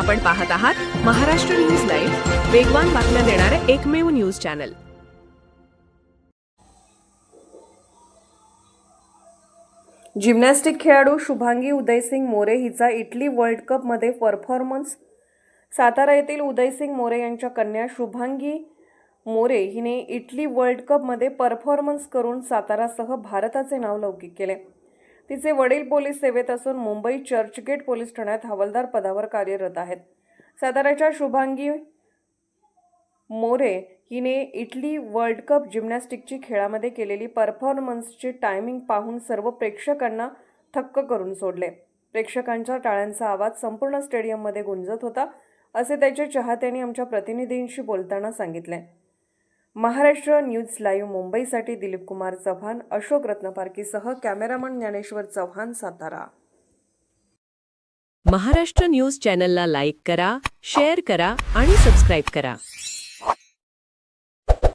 आपण पाहत आहात महाराष्ट्र न्यूज लाईव्ह वेगवान बातम्या देणारे एकमेव न्यूज चॅनल जिम्नॅस्टिक खेळाडू शुभांगी उदयसिंग मोरे हिचा इटली वर्ल्ड कपमध्ये परफॉर्मन्स. सातारा येथील उदयसिंग मोरे यांच्या कन्या शुभांगी मोरे हिने इटली वर्ल्ड कपमध्ये परफॉर्मन्स करून सातारासह भारताचे नाव लौकिक केले. तिचे वडील पोलीस सेवेत असून मुंबई चर्चगेट पोलीस ठाण्यात हवालदार पदावर कार्यरत आहेत. साताऱ्याच्या शुभांगी मोरे हिने इटली वर्ल्ड कप जिम्नॅस्टिकची खेळामध्ये केलेली परफॉर्मन्सची टायमिंग पाहून सर्व प्रेक्षकांना थक्क करून सोडले. प्रेक्षकांच्या टाळ्यांचा आवाज संपूर्ण स्टेडियममध्ये गुंजत होता असे त्याचे चाहत्यांनी आमच्या प्रतिनिधींशी बोलताना सांगितले. महाराष्ट्र न्यूज लाईव्ह मुंबईसाठी दिलीप कुमार चव्हाण अशोक रत्नपारकीसह कॅमेरामन ज्ञानेश्वर चव्हाण सातारा. महाराष्ट्र न्यूज चॅनलला लाईक करा शेअर करा आणि सबस्क्राईब करा.